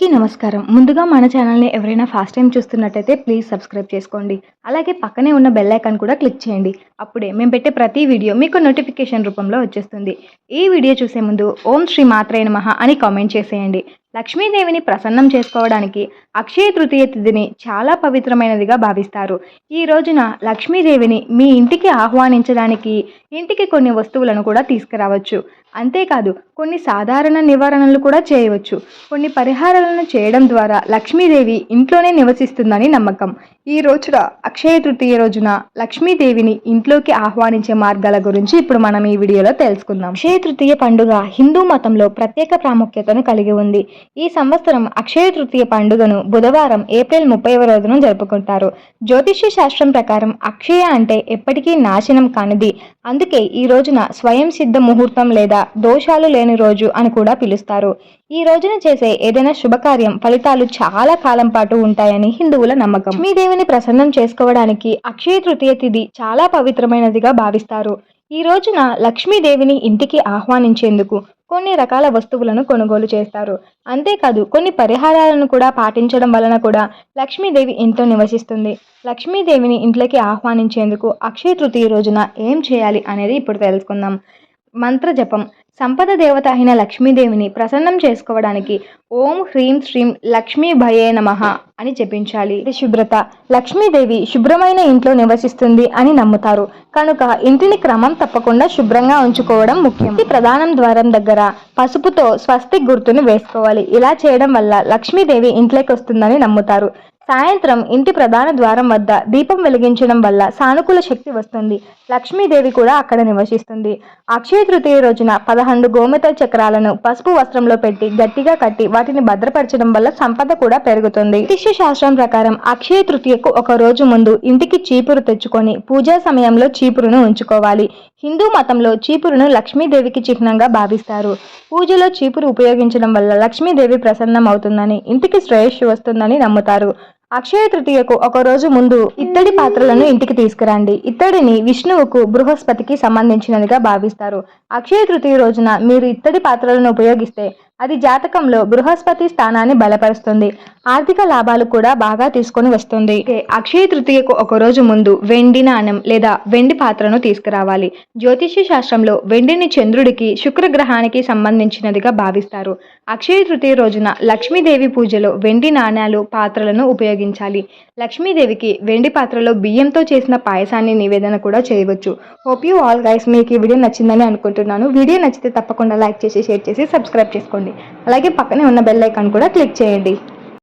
అందరికీ నమస్కారం. ముందుగా మన ఛానల్ని ఎవరైనా ఫస్ట్ టైం చూస్తున్నట్టయితే ప్లీజ్ సబ్స్క్రైబ్ చేసుకోండి. అలాగే పక్కనే ఉన్న బెల్ ఐకాన్ కూడా క్లిక్ చేయండి. అప్పుడే మేము పెట్టే ప్రతి వీడియో మీకు నోటిఫికేషన్ రూపంలో వచ్చేస్తుంది. ఈ వీడియో చూసే ముందు ఓం శ్రీ మాత్రైన మహా అని కామెంట్ చేసేయండి. లక్ష్మీదేవిని ప్రసన్నం చేసుకోవడానికి అక్షయ తృతీయ తిథిని చాలా పవిత్రమైనదిగా భావిస్తారు. ఈ రోజున లక్ష్మీదేవిని మీ ఇంటికి ఆహ్వానించడానికి ఇంటికి కొన్ని వస్తువులను కూడా తీసుకురావచ్చు. అంతేకాదు కొన్ని సాధారణ నివారణలు కూడా చేయవచ్చు. కొన్ని పరిహారాలను చేయడం ద్వారా లక్ష్మీదేవి ఇంట్లోనే నివసిస్తుందని నమ్మకం. ఈ రోజున అక్షయ తృతీయ రోజున లక్ష్మీదేవిని ఇంట్లోకి ఆహ్వానించే మార్గాల గురించి ఇప్పుడు మనం ఈ వీడియోలో తెలుసుకుందాం. అక్షయ తృతీయ పండుగ హిందూ మతంలో ప్రత్యేక ప్రాముఖ్యతను కలిగి ఉంది. ఈ సంవత్సరం అక్షయ తృతీయ పండుగను బుధవారం ఏప్రిల్ ముప్పైవ రోజున జరుపుకుంటారు. జ్యోతిష్య శాస్త్రం ప్రకారం అక్షయ అంటే ఎప్పటికీ నాశనం కానిది. అందుకే ఈ రోజున స్వయం సిద్ధ ముహూర్తం లేదా దోషాలు లేని రోజు అని కూడా పిలుస్తారు. ఈ రోజున చేసే ఏదైనా శుభకార్యం ఫలితాలు చాలా కాలం పాటు ఉంటాయని హిందువుల నమ్మకం. దేవిని ప్రసన్నం చేసుకోవడానికి అక్షయ తృతీయ తిథి చాలా పవిత్రమైనదిగా భావిస్తారు. ఈ రోజున లక్ష్మీదేవిని ఇంటికి ఆహ్వానించేందుకు కొన్ని రకాల వస్తువులను కొనుగోలు చేస్తారు. అంతేకాదు కొన్ని పరిహారాలను కూడా పాటించడం వలన కూడా లక్ష్మీదేవి ఇంట్లో నివసిస్తుంది. లక్ష్మీదేవిని ఇంట్లోకి ఆహ్వానించేందుకు అక్షయ తృతీయ రోజున ఏం చేయాలి అనేది ఇప్పుడు తెలుసుకుందాం. మంత్ర జపం సంపద దేవత అయిన లక్ష్మీదేవిని ప్రసన్నం చేసుకోవడానికి ఓం హ్రీం శ్రీం లక్ష్మీ భయే నమః అని జపించాలి. ఇది శుభ్రత. లక్ష్మీదేవి శుభ్రమైన ఇంట్లో నివసిస్తుంది అని నమ్ముతారు. కనుక ఇంటిని క్రమం తప్పకుండా శుభ్రంగా ఉంచుకోవడం ముఖ్యం. ఈ ప్రధానం ద్వారం దగ్గర పసుపుతో స్వస్తిక్ గుర్తును వేసుకోవాలి. ఇలా చేయడం వల్ల లక్ష్మీదేవి ఇంట్లోకి వస్తుందని నమ్ముతారు. సాయంత్రం ఇంటి ప్రధాన ద్వారం వద్ద దీపం వెలిగించడం వల్ల సానుకూల శక్తి వస్తుంది. లక్ష్మీదేవి కూడా అక్కడ నివసిస్తుంది. అక్షయ తృతీయ రోజున పదకొండు గోమత చక్రాలను పసుపు వస్త్రంలో పెట్టి గట్టిగా కట్టి వాటిని భద్రపరచడం వల్ల సంపద కూడా పెరుగుతుంది. జ్యోతిష్య శాస్త్రం ప్రకారం అక్షయ తృతీయకు ఒక రోజు ముందు ఇంటికి చీపురు తెచ్చుకొని పూజా సమయంలో చీపురును ఉంచుకోవాలి. హిందూ మతంలో చీపురును లక్ష్మీదేవికి చిహ్నంగా భావిస్తారు. పూజలో చీపురు ఉపయోగించడం వల్ల లక్ష్మీదేవి ప్రసన్నం అవుతుందని ఇంటికి శ్రేయస్సు వస్తుందని నమ్ముతారు. అక్షయ తృతీయకు ఒక రోజు ముందు ఇత్తడి పాత్రలను ఇంటికి తీసుకురండి. ఇత్తడిని విష్ణువుకు బృహస్పతికి సంబంధించినదిగా భావిస్తారు. అక్షయ తృతీయ రోజున మీరు ఇత్తడి పాత్రలను ఉపయోగిస్తే అది జాతకంలో బృహస్పతి స్థానాన్ని బలపరుస్తుంది. ఆర్థిక లాభాలు కూడా బాగా తీసుకొని వస్తుంది. అక్షయ తృతీయకు ఒక రోజు ముందు వెండి నాణెం లేదా వెండి పాత్రను తీసుకురావాలి. జ్యోతిష్య శాస్త్రంలో వెండిని చంద్రుడికి శుక్రగ్రహానికి సంబంధించినదిగా భావిస్తారు. అక్షయ తృతీయ రోజున లక్ష్మీదేవి పూజలో వెండి నాణ్యాలు పాత్రలను ఉపయోగించాలి. లక్ష్మీదేవికి వెండి పాత్రలో బియ్యంతో చేసిన పాయసాన్ని నివేదన కూడా చేయవచ్చు. హోప్ యూ ఆల్ గైస్ మీకు ఈ వీడియో నచ్చిందని అనుకుంటున్నాను. వీడియో నచ్చితే తప్పకుండా లైక్ చేసి షేర్ చేసి సబ్స్క్రైబ్ చేసుకోండి. అలాగే పక్కనే ఉన్న బెల్ ఐకాన్ కూడా క్లిక్ చేయండి.